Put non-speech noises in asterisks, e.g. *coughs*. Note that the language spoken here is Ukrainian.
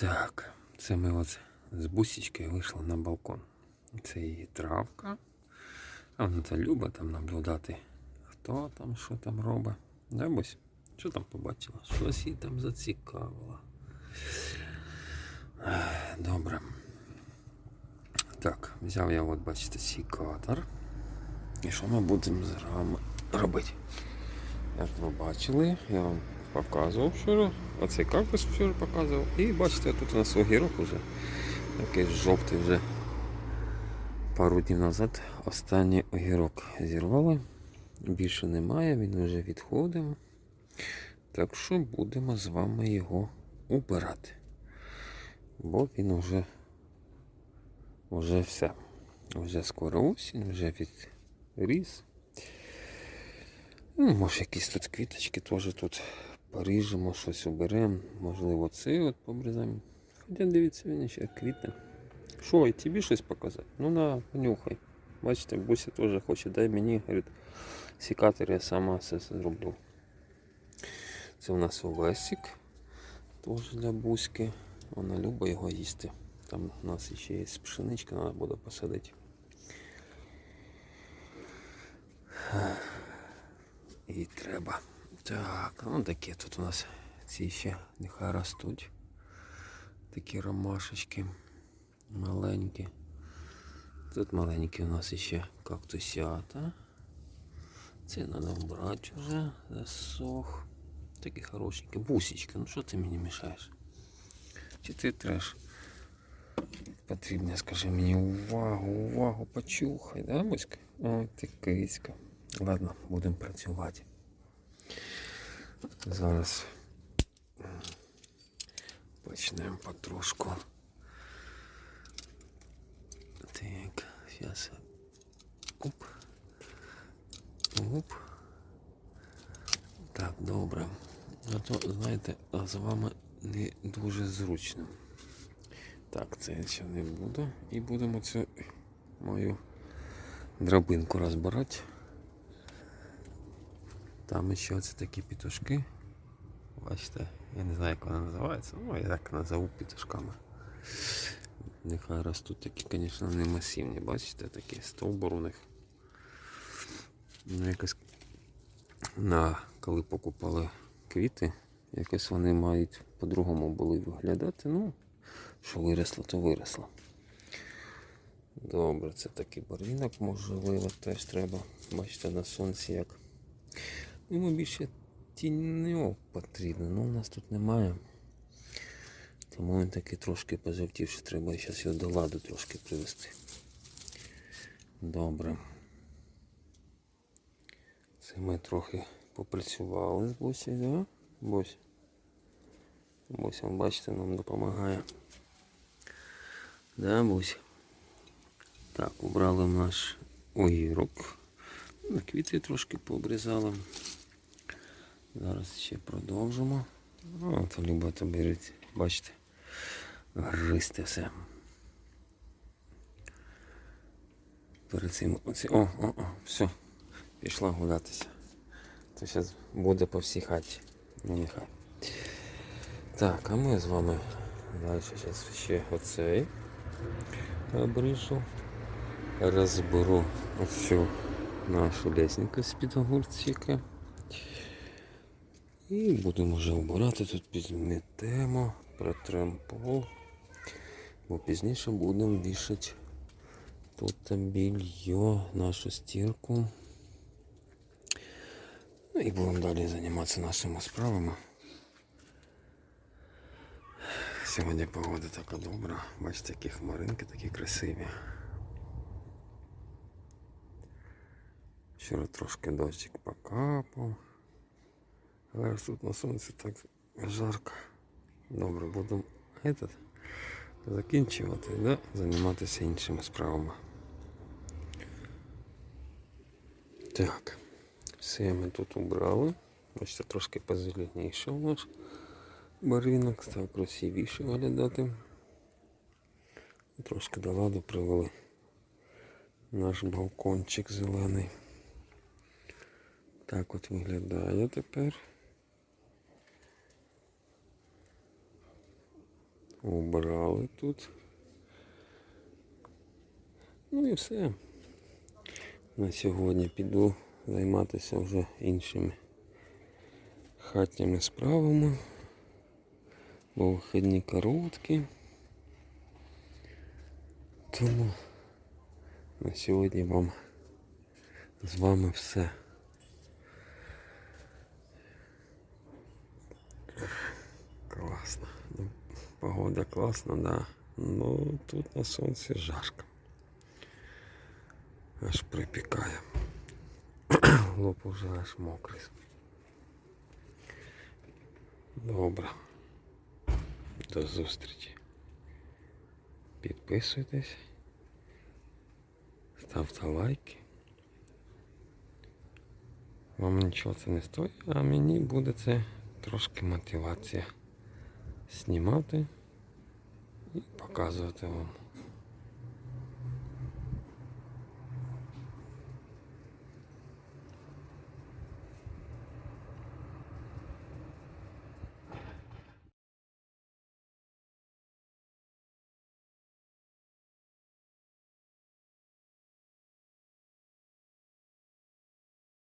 Так, це ми от з бусічкою вийшли на балкон. Це її травка. А вона це любить там наблюдати, хто там, що там робить. Да, Бусь? Що там побачила? Щось її там зацікавило. Добре. Так, взяв я, от бачите, сікатор. І що ми будемо з вами робити? Як ви бачили, я вам показував вчора, оцей кактус вчора показував. І бачите, тут у нас огірок уже. Такий жовтий вже пару днів назад останній огірок зірвали. Більше немає, він вже відходив. Так що будемо з вами його убирати. Бо він вже, вже все. Вже скоро осінь, вже відріс. Ну, може якісь тут квіточки теж тут поріжемо, щось уберемо. Можливо, цей от побризаємо. Хоча дивіться, він ще квітне. Що, і тобі щось показати? Ну на, понюхай. Бачите, Буся теж хоче, дай мені, говорить, сікатор я сама все зроблю. Це у нас овесик. Теж для Буськи. Вона любить його їсти. Там у нас ще є пшеничка, треба буде посадити. І треба. Так, ну такі тут у нас ці ще нехай ростуть. Такі ромашечки маленькі. Тут маленькі у нас ще кактусята. Це треба вбрати вже, засох. Такі хорошенькі. Бусічки, ну що ти мені мішаєш? Чи ти треш? Потрібно, скажи мені увагу, увагу, почухай, да, Буська? О, ти. Ладно, будемо працювати. Зараз почнемо потрошку. Так, зараз. Оп. Оп. Так, добре. А то, знаєте, з вами не дуже зручно. Так, це я ще не буду. І будемо цю мою драбинку розбирати. Там ще це такі пітушки. Бачите, я не знаю, як вона називається, ну я так назову пітушками. Нехай ростуть такі, звісно, не масивні, бачите, такі стовбур у них. Ну, якось на коли покупали квіти, якось вони мають по-другому були виглядати. Ну, що виросло, то виросло. Добре, це такий барвінок, можливо, теж треба. Бачите, на сонці як. Йому більше тіньо потрібно, але у нас тут немає. Тому він такий трошки пожовтів, що треба зараз його до ладу трошки привести. Добре. Це ми трохи попрацювали з Босі, да? Бось. Бося, бачите, нам допомагає. Да, Бось? Так, убрали наш огірок. Ну, Квіти трошки пообрізали. Зараз ще продовжимо. О, то любите беруть, бачите, гристи все. Перед цим оці. О, о, о, все, пішла гулятися. То зараз буде по всій хаті. Ну нехай. Так, а ми з вами далі зараз ще оцей обріжу. Розберу всю нашу лестницю з-під огурчика. І будемо вже обирати, тут підметемо, протрем пол. Бо пізніше будемо вішати тут більйо, нашу стірку. Ну і будемо далі займатися нашими справами. Сьогодні погода така добра. Бачите, які хмаринки такі красиві. Вчора трошки дощик покапав. Але тут на сонці так жарко. Добре, будемо закінчувати, да? займатися іншими справами. Так, все ми тут убрали. Бачите, трошки позеленіше у нас барвінок, став красивіше виглядати. Трошки до ладу привели наш балкончик зелений. Так от виглядає тепер. Убрали тут. Ну і все. На сьогодні піду займатися вже іншими хатніми справами. Бо вихідні короткі. Тому на сьогодні вам з вами все. Класно. Погода класна, да. Ну тут на сонці жарко. Аж припікає. *coughs* Лоб уже аж мокрий. Добре. До зустрічі. Підписуйтесь. Ставте лайки. Вам нічого це не стоїть, а мені буде це трошки мотивація знімати і показувати вам.